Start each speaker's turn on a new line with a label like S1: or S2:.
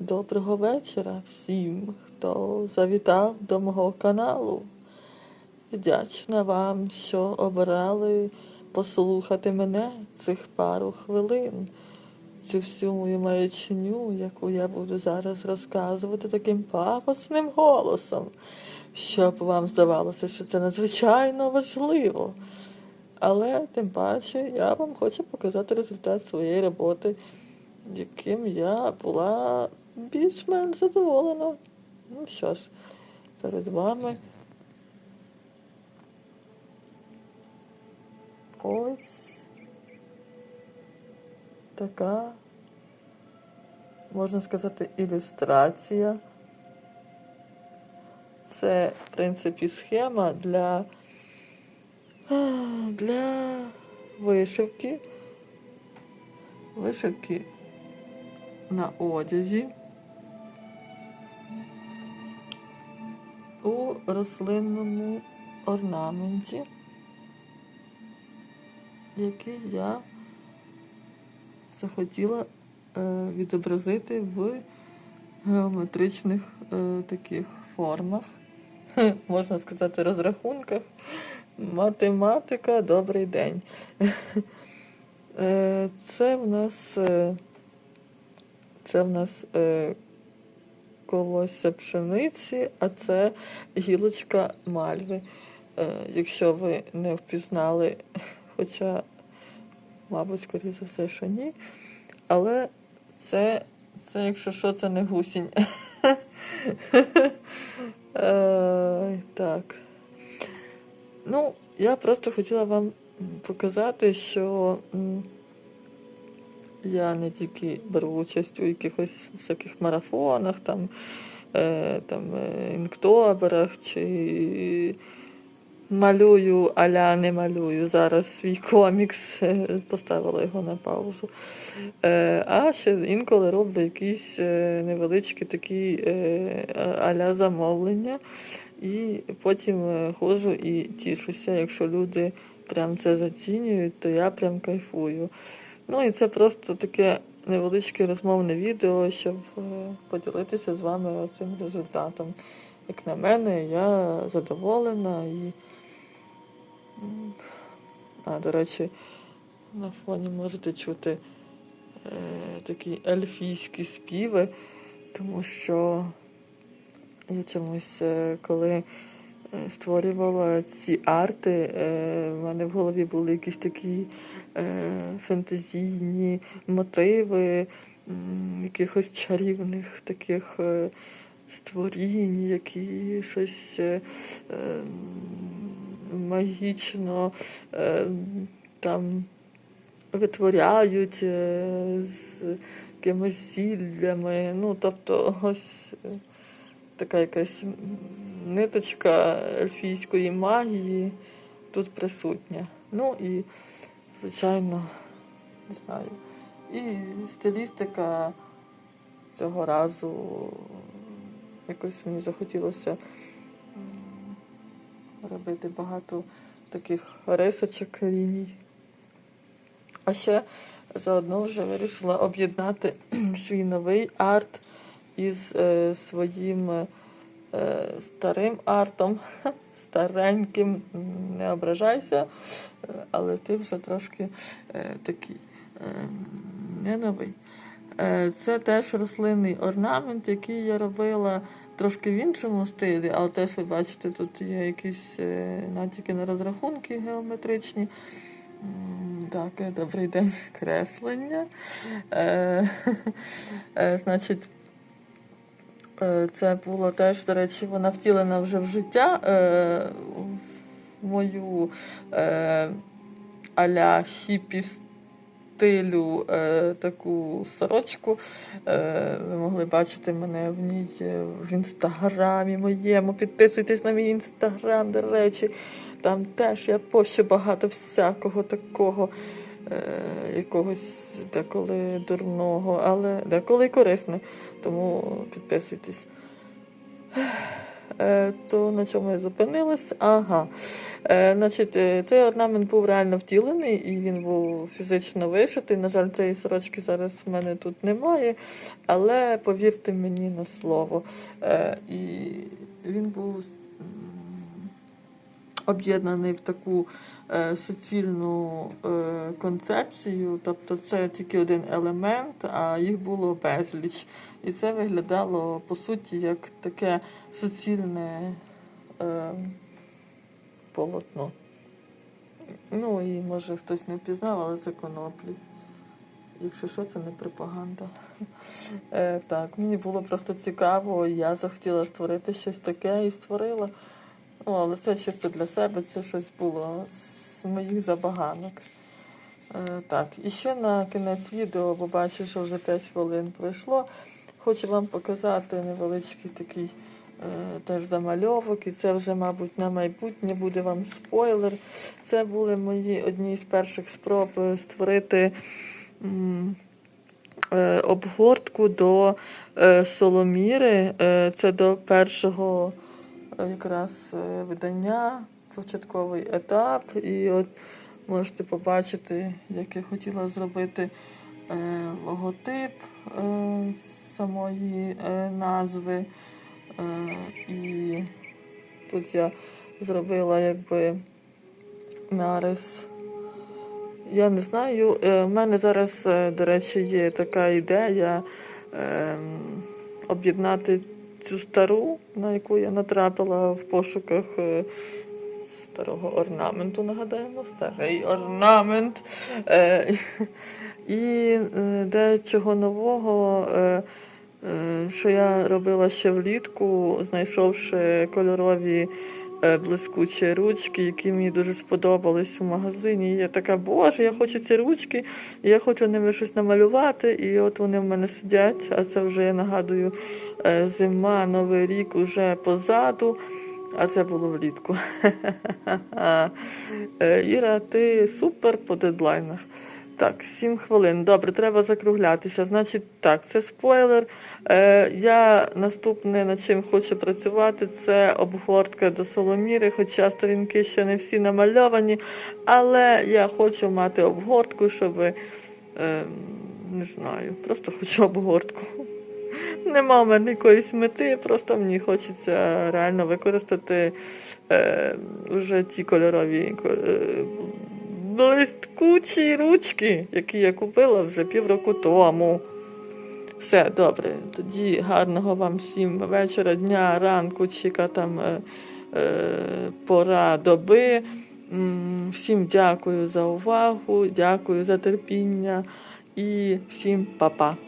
S1: Доброго вечора всім, хто завітав до мого каналу. Вдячна вам, що обрали послухати мене цих пару хвилин. Цю всю мою маячню, яку я буду зараз розказувати таким пафосним голосом, щоб вам здавалося, що це надзвичайно важливо. Але тим паче я вам хочу показати результат своєї роботи, яким я була більш-менш задоволена. Ну що ж, перед вами ось така, можна сказати, ілюстрація. Це, в принципі, схема для, для вишивки. Вишивки на одязі у рослинному орнаменті, який я захотіла е, відобразити в геометричних е, таких формах, можна сказати, розрахунках. Математика, добрий день. Е, Це в нас це в нас колося пшениці, а це гілочка мальви. Е, Якщо ви не впізнали, хоча, мабуть, скоріше за все, що ні. Але це, це якщо що, це не гусінь. Е, Так. Ну, я просто хотіла вам показати, що я не тільки беру участь у якихось всяких марафонах, там, е, там е, інктоберах, чи малюю, аля не малюю зараз свій комікс, е, поставила його на паузу. Е, а ще інколи роблю якісь е, невеличкі такі е, аля замовлення. І потім ходжу і тішуся, якщо люди прям це зацінюють, то я прям кайфую. Ну і це просто таке невеличке розмовне відео, щоб е, поділитися з вами цим результатом. Як на мене, я задоволена і. А, до речі, на фоні можете чути е, такі ельфійські співи, тому що я чомусь, е, коли створювала ці арти, е, в мене в голові були якісь такі е, фентезійні мотиви, якихось чарівних таких е, створінь, які щось е, е, м, магічно е, там витворяють е, з якимись зіллями. Ну, тобто, ось. Така якась ниточка ельфійської магії тут присутня. Ну і, звичайно, не знаю. І стилістика цього разу якось мені захотілося робити багато таких рисочок ліній. А ще заодно вже вирішила об'єднати свій новий арт із е, своїм е, старим артом, стареньким, не ображайся, е, але ти вже трошки е, такий е, не новий. Е, це теж рослинний орнамент, який я робила трошки в іншому стилі, але теж ви бачите, тут є якісь е, натяки на розрахунки геометричні. Так, е, добрий день, креслення. Е, е, значить, Е, Це було теж, до речі, вона втілена вже в життя е, в мою е, аля хіпі стилю е, таку сорочку. Е, ви могли бачити мене в ній е, в інстаграмі моєму. Підписуйтесь на мій інстаграм, до речі. Там теж я пощу багато всякого такого. Е, Якогось деколи дурного, але деколи й корисне. Тому підписуйтесь. Е, то на чому я зупинилась? Ага. Е, значить, цей орнамент був реально втілений і він був фізично вишитий. На жаль, цієї сорочки зараз в мене тут немає, але повірте мені на слово. І він був об'єднаний в таку е, суцільну е, концепцію, тобто це тільки один елемент, а їх було безліч. І це виглядало по суті як таке суцільне е, полотно. Ну і може хтось не впізнав, але це коноплі. Якщо що, це не пропаганда. Е, так, мені було просто цікаво, я захотіла створити щось таке і створила. Ну, але це чисто для себе, це щось було з моїх забаганок. Е, так, і ще на кінець відео, бо бачу, що вже 5 хвилин пройшло. Хочу вам показати невеличкий такий е, теж замальовок, і це вже, мабуть, на майбутнє буде вам спойлер. Це були мої одні з перших спроб е, створити е, обгортку до е, Соломіри. Е, це до першого якраз е, видання, початковий етап. І от можете побачити, як я хотіла зробити е, логотип е, самої е, назви. Е, і тут я зробила якби нарис. Я не знаю. е, В мене зараз, е, до речі, є така ідея ем, об'єднати цю стару, на яку я натрапила в пошуках е, старого орнаменту. Нагадаємо, старий орнамент. Е, І е, дечого нового. Що я робила ще влітку, знайшовши кольорові блискучі ручки, які мені дуже сподобались в магазині. І я така, боже, я хочу ці ручки, я хочу ними щось намалювати. І от вони в мене сидять, а це вже я нагадую, е, зима, новий рік уже позаду. А це було влітку. Е, Іра, ти супер по дедлайнах. Так, 7 хвилин. Добре, треба закруглятися. Значить, так, це спойлер. Е, я наступне над чим хочу працювати, це обгортка до Соломіри, хоча сторінки ще не всі намальовані, але я хочу мати обгортку, щоб е, не знаю, просто хочу обгортку. Нема в мене якоїсь мети, просто мені хочеться реально використати е, вже ті кольорові е, блискучі ручки, які я купила вже півроку тому. Все, добре. Тоді гарного вам всім вечора, дня, ранку, чика там е, е, пора доби. Всім дякую за увагу, дякую за терпіння і всім па-па.